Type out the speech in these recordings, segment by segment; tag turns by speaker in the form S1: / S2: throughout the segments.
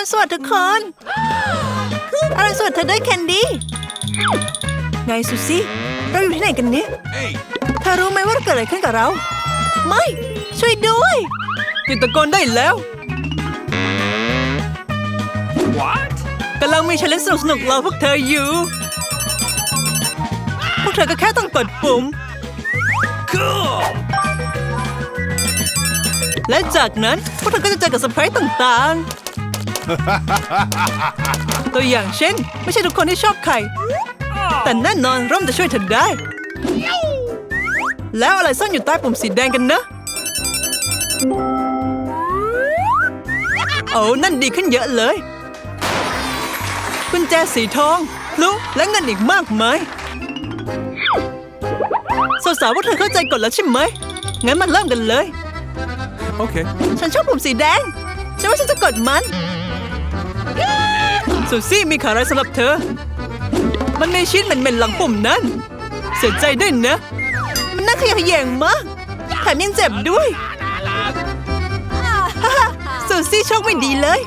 S1: รุณสวัสดิ์ทุกคนอรุณสวัสดิ์เธอด้วยแคนดี้ ไงซูซี่เราอยู่ที่ไหนกันเนี่ย
S2: Hey,
S1: เธอรู้ไหมว่าเกิดอะไรขึ้นกับเรา ไม่ ช่วยด้วยหยุดตะโกนได้แล้ว
S2: what?
S1: กำลังมีชาเลนจ์สนุกๆรอพวกเธออยู่ พวกเธอก็แค่ต้องกดปุ่ม
S2: Cool.
S1: และจากนั้นพวกเธอก็จะเจอกับเซอร์ไพรส์ต่างๆ ตัวอย่างเช่น ไม่ใช่ทุกคนที่ชอบไข่ แต่แน่นอนร่มจะช่วยเธอได้ แล้วอะไรซ่อนอยู่ใต้ปุ่มสีแดงกันนะโอ้นั่นดีขึ้นเยอะเลย กุญแจสีทองพลุและเงินอีกมากมายสาวๆพวกเธอเข้าใจกฎแล้วใช่ไหม งั้นมาเริ่มกันเลย
S2: Okay.
S1: ฉันชอบปุ่มสีแดง ฉันว่าฉันจะกดมัน ซูซี่มีขาวร้ายสำหรับเธอ มันมีชิ้นเหม็นๆหลังปุ่มนั้น เสียใจด้วยนะ มันน่าขยะแขยงมากแถมยังเจ็บด้วยซูซี่โชคไม่ดีเลย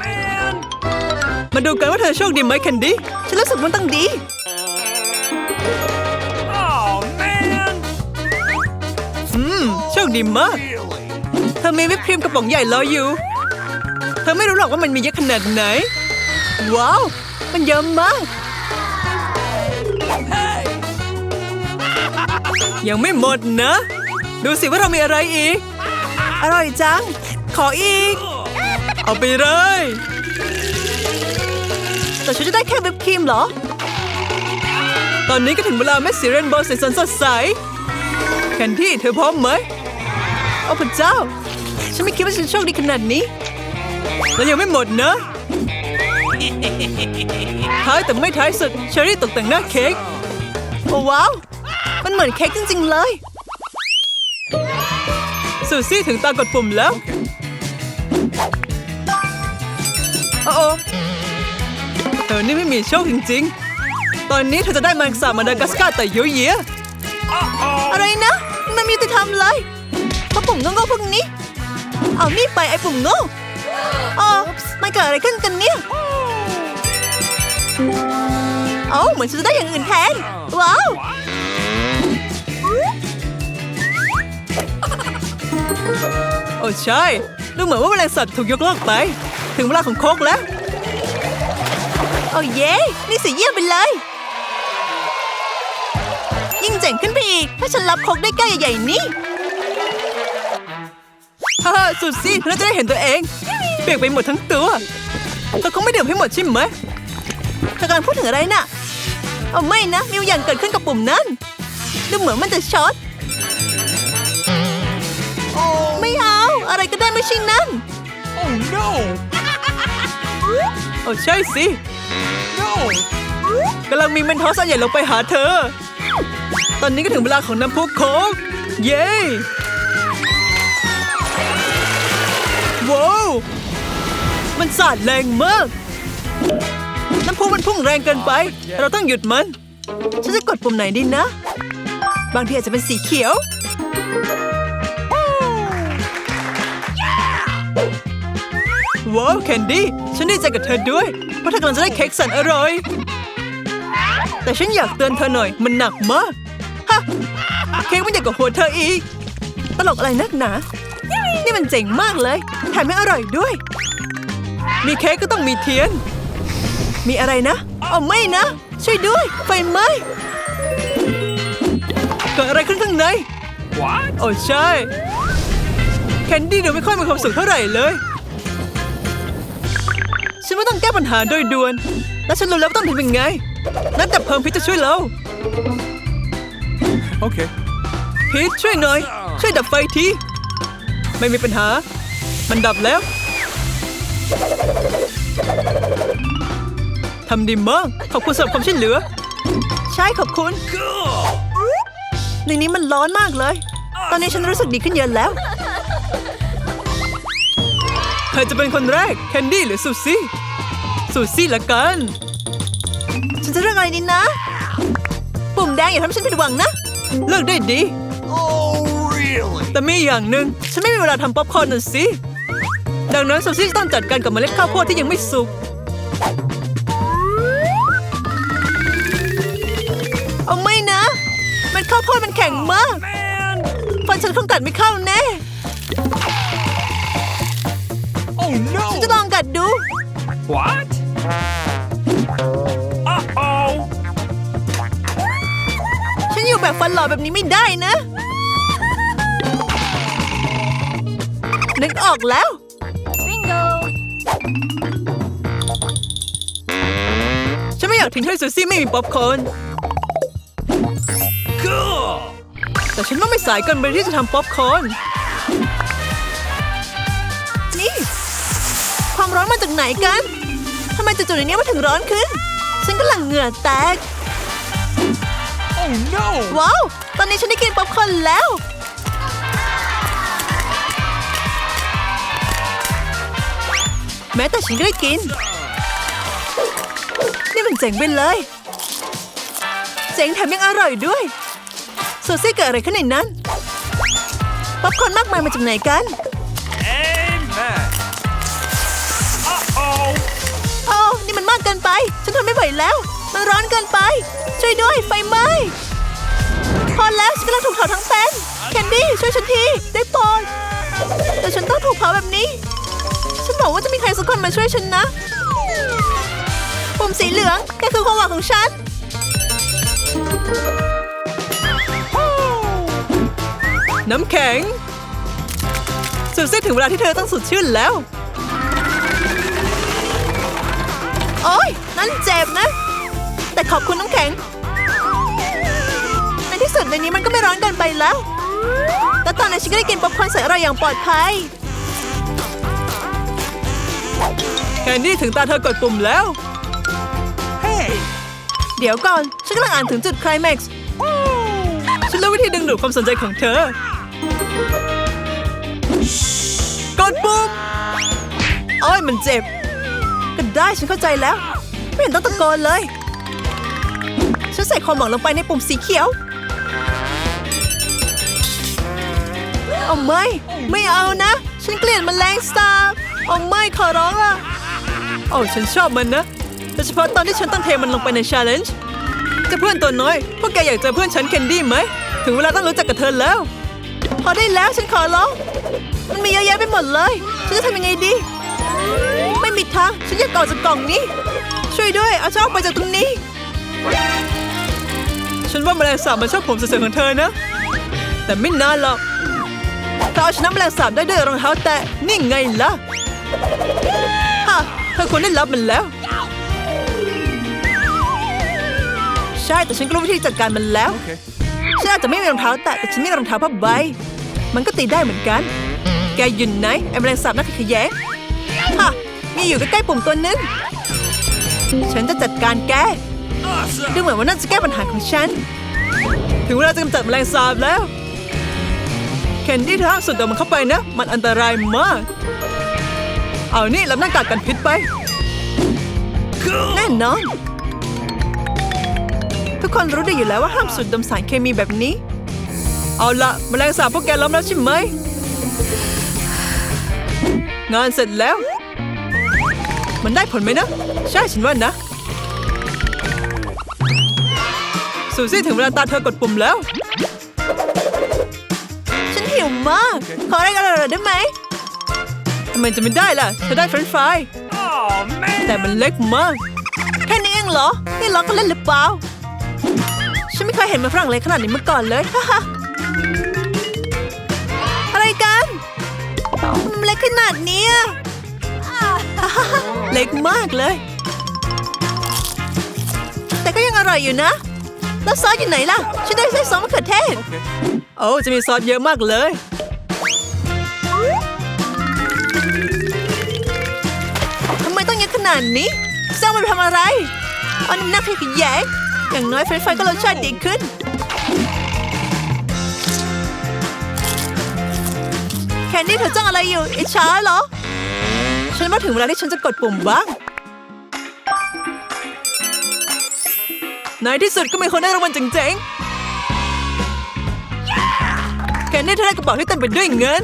S1: มาดูกันว่าเธอโชคดีไหมแคนดี้ ฉันรู้สึกมันต้องดีอืมโชคดีมาก เธอมีวิปครีมกระป๋องใหญ่รออยู่ เธอไม่รู้หรอกว่ามันมีเยอะขนาดไหน ว้าว มันเยอะมาก
S2: Hey.
S1: ยังไม่หมดนะ ดูสิว่าเรามีอะไรอีก อร่อยจัง ขออีก เอาไปเลย แต่ฉันจะได้แค่วิปครีมเหรอ ตอนนี้ก็ถึงเวลาแม่สีเรนโบว์สีสันสดใส แคนที่เธอพร้อมไหมโอ้พระเจ้า ฉันไม่คิดว่าฉันโชคดีขนาดนี้ แล้วยังไม่หมดนะ ท้ายแต่ไม่ท้ายสุดเชอรี่ตกแต่งหน้าเค้กโอ้ว้าว มันเหมือนเค้กจริง ๆ เลยซูซี่ถึงตากดปุ่มแล้ว โอ้โอเธอนี่ไม่มีโชคจริง ๆ ตอนนี้เธอจะได้แมงสาบมาดากัสการ์แต่เยอะแยะอะไรนะ มันมียุติธรรมเลยเพราะปุ่มโง่ๆพวกนี้ เอานี่ไปไอ้ปุ่มโง่อ๋อมันเกิดอะไรขึ้นกันเนี่ย เอ้าเหมือนฉันจะได้อย่างอื่นแทน ว้าว โอ้ใช่ ดูเหมือนว่าแมลงสัตว์ถูกยกเลิกไป ถึงเวลาของโคกแล้ว โอ้เย้นี่สิเยี่ยมไปเลย ยิ่งเจ๋งขึ้นไปอีก ถ้าฉันรับโคกได้แก้วใหญ่ๆนี่ฮ่าฮ่าสุดสิเราจะได้เห็นตัวเอง เปียกไปหมดทั้งตัวแต่คงไม่ดื่มให้หมดใช่ไหม เธอกำลังพูดถึงอะไรน่ะ เอาไม่นะมีอย่างเกิดขึ้นกับปุ่มนั้น ดูเหมือนมันจะช็อต ไม่เอา อะไรก็ได้ไม่ใช่นั่น
S2: Oh no.
S1: โอ้ใช่สิ
S2: No.
S1: กำลังมีเมนทอสอันใหญ่ลงไปหาเธอ ตอนนี้ก็ถึงเวลาของน้ำพุโค้กเย้ว้าวมันสาดแรงมาก น้ำพุมันพุ่งแรงเกินไป เราต้องหยุดมัน ฉันจะกดปุ่มไหนดีนะ บางทีอาจจะเป็นสีเขียว ว้าวแคนดี้ ฉันดีใจกับเธอด้วย เพราะเธอกำลังจะได้เค้กแสันอร่อย แต่ฉันอยากเตือนเธอหน่อย มันหนักมาก ฮะ เค้กมันใหญ่กว่าหัวเธออีก ตลกอะไรนักหนา นี่มันเจ๋งมากเลย แถมยังอร่อยด้วย มีเค้กก็ต้องมีเทียน มีอะไรนะเอาไม่นะ ช่วยด้วย ไฟไหม้เกิดอะไรขึ้นข้างใน
S2: What?
S1: โอ้ใช่ แคนดี้ดูไม่ค่อยมีความสุขเท่าไหร่เลย ฉันว่าต้องแก้ปัญหาโดยด่วน และฉันรู้แล้วว่าต้องทำยังไง นัดดับเพลิงพิษจะช่วยเรา
S2: Okay.
S1: พีทช่วยหน่อย ช่วยดับไฟที ไม่มีปัญหา มันดับแล้วทำดีมาก ขอบคุณสำหรับความช่วยเหลือ ใช่ขอบคุณ
S2: Cool.
S1: ในนี้มันร้อนมากเลย ตอนนี้ฉันรู้สึกดีขึ้นเยอะแล้ว ใครจะเป็นคนแรก แคนดี้หรือซูซี่ ซูซี่ละกัน ฉันจะเลือกอะไรดีนะ ปุ่มแดงอย่าทำให้ฉันผิดหวังนะ เลือกได้ดี
S2: Oh really?
S1: แต่มีอย่างหนึ่งฉันไม่มีเวลาทำป๊อปคอร์นน่ะสิ ดังนั้นซูซี่จะต้องจัดการกับเมล็ดข้าวโพดที่ยังไม่สุก ข้าวโพดมันแข็งมาก
S2: Man!
S1: ฟันฉันคงกัดไม่เข้าแน่
S2: Oh
S1: ฉันจะ
S2: no!
S1: ลองกัดดู
S2: What? Uh-oh!
S1: ฉันอยู่แบบฟันหล่อแบบนี้ไม่ได้นะ นึกออกแล้วฉันไม่อยากทิ้งให้ซูซี่ไม่มีป๊อปคอร์น แต่ฉันว่าไม่สายเกินไปที่จะทำป๊อปคอร์นนี่ความร้อนมาจากไหนกันทำไมจู่ๆในนี้มันถึงร้อนขึ้น ฉันกำลังเหงื่อแตก
S2: Oh no!
S1: ว้าว ตอนนี้ฉันได้กินป๊อปคอร์นแล้ว แม้แต่ฉันก็ได้กิน นี่มันเจ๋งไปเลย เจ๋งแถมยังอร่อยด้วยโซซี่เกิดอะไรขึ้นในนั้นป๊อปคอร์นมากมายมาจากไหนกัน
S2: Amen! Uh-oh!
S1: โอ้นี่มันมากเกินไป ฉันทนไม่ไหวแล้ว มันร้อนเกินไป ช่วยด้วย ไฟไหม้พอแล้วฉันกำลังถูกเผาทั้งเป็นแคนดี้ช่วยฉันทีได้โปรดแต่ฉันต้องถูกเผาแบบนี้ ฉันบอกว่าจะมีใครสักคนมาช่วยฉันนะปุ่มสีเหลืองแกคือความหวังของฉัน น้ำแข็งสุดสิ้นถึงเวลาที่เธอต้องสุดชื่นแล้ว โอ้ยนั่นเจ็บนะ แต่ขอบคุณน้ำแข็ง ในที่สุดในนี้มันก็ไม่ร้อนเกินไปแล้วและตอนนี้ฉันก็ได้กินป๊อปคอร์นใส่อร่อยอย่างปลอดภัยแคนดี้ถึงตาเธอกดปุ่มแล้ว
S2: Hey!
S1: เดี๋ยวก่อน ฉันกำลังอ่านถึงจุดไคลแม็กซ์ ฉันรู้วิธีดึงดูดความสนใจของเธอ กดปุ่มโอ้ยมันเจ็บ ก็ได้ฉันเข้าใจแล้ว ไม่เห็นต้องตะโกนเลย ฉันใส่ความหวังลงไปในปุ่มสีเขียว เอาไม่ ไม่เอานะ ฉันเกลียดมันแมลงสาบเอาไม่ขอร้องล่ะโอ้ฉันชอบมันนะโดยเฉพาะตอนที่ฉันต้องเทมันลงไปในชาเลนจ์จะเพื่อนตัวน้อย พวกแกอยากเจอเพื่อนฉันแคนดี้ไหม ถึงเวลาต้องรู้จักกับเธอแล้ว พอได้แล้วฉันขอร้อง มันมีเยอะแยะไปหมดเลย ฉันจะทำยังไงดี ไม่มีทาง ฉันอยากออกจากกล่องนี้ ช่วยด้วย เอาฉันออกไปจากตรงนี้ ฉันว่าแมลงสาบมันชอบผมสวยๆของเธอนะ แต่ไม่นานหรอกเธอเอาชนะแมลงสาบได้ด้วยรองเท้าแตะ นี่ไงล่ะฮะเธอควรได้รับมันแล้ว ใช่ แต่ฉันก็รู้วิธีจัดการมันแล้ว
S2: Okay.
S1: ฉันอาจจะไม่มีรองเท้าแตะแต่ฉันมีรองเท้าผ้าใบ มันก็ตีได้เหมือนกัน แกอยืนไหนไอ้แมลงสาบนักขยะฮะมีอยู่ใกล้ๆปุ่มตัวนึง ฉันจะจัดการแก
S2: Awesome!
S1: ดูเหมือนว่านั่นจะแก้ปัญหาของฉัน ถึงเวลาจะกำจัดแมลงสาบแล้ว แคนดี้เธอห้ามสุดเดยวมันเข้าไปนะ มันอันตรายมาก เอานี่รับหน้ากากกันพิษไป
S2: Cool!
S1: แน่นอน ทุกคนรู้ดีอยู่แล้วว่าห้ามสูดดมสารเคมีแบบนี้ เอาละแมลงสาบพวกแกล้อมแล้วใช่ไหม งานเสร็จแล้ว มันได้ผลไหมนะ ใช่ฉันว่านะ สูซี่ถึงเวลาตาเธอกดปุ่มแล้ว ฉันหิวมาก ขออะไรกันอร่อยๆได้ไหมทำไมจะไม่ได้ล่ะเธอได้เฟรนช์ฟราย
S2: Oh, man!
S1: แต่มันเล็กมาก แค่นี้เองเหรอ นี่ล้อกันเล่นหรือเปล่า ฉันไม่เคยเห็นมันฝรั่งเล็กขนาดนี้มาก่อนเลยฮ่าฮ่า อะไรกันมันเล็กขนาดนี้อะฮ่าฮ่าฮ่าเล็กมากเลย แต่ก็ยังอร่อยอยู่นะ แล้วซอสอยู่ไหนล่ะฉันได้ใส่ซอสมะเขือเทศ
S2: Okay.
S1: โอ้จะมีซอสเยอะมากเลยทำไมต้องเยอะขนาดนี้เจ้ามันไปทำอะไรเอาน้ำหนักให้ขยงอย่างน้อยเฟรนช์ฟรายก็รสชาติดีขึ้น นี่เธอจ้องอะไรอยู่อิจฉาเหรอ ฉันว่าถึงเวลาที่ฉันจะกดปุ่มบ้างในที่สุดก็มีคนได้รางวัลเจ๋งๆแกนี่เธอได้กระเป๋าที่เต็มไปด้วยเงิน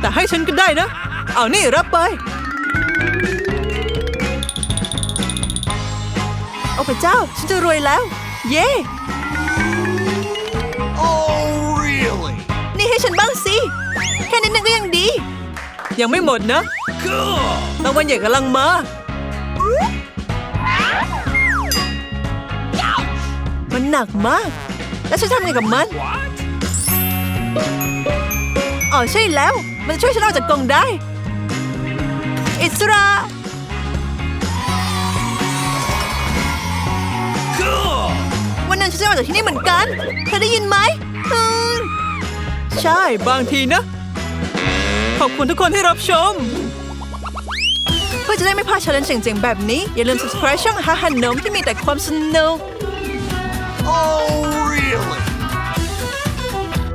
S1: แต่ให้ฉันก็ได้นะ เอานี่รับไป โอ้พระเจ้า ฉันจะรวยแล้ว เย้ แค่นิดนึงก็ยังดี ยังไม่หมดนะ
S2: Cool.
S1: รางวัลใหญ่กำลังมา มันหนักมาก แล้วฉันทำไงกับมัน
S2: What?
S1: อ๋อใช่แล้ว มันจะช่วยฉันออกจากกรงได้ อิสระ
S2: Cool.
S1: วันนั้นฉันจะออกจากที่นี่เหมือนกัน เธอได้ยินไหมอืมใช่ บางทีนะ ขอบคุณทุกคนที่รับชม เพื่อจะได้ไม่พลาด challenge เจ๋งๆแบบนี้ อย่าลืม subscribe ช่องฮาฮันนมที่มีแต่ความสนุก
S2: Oh,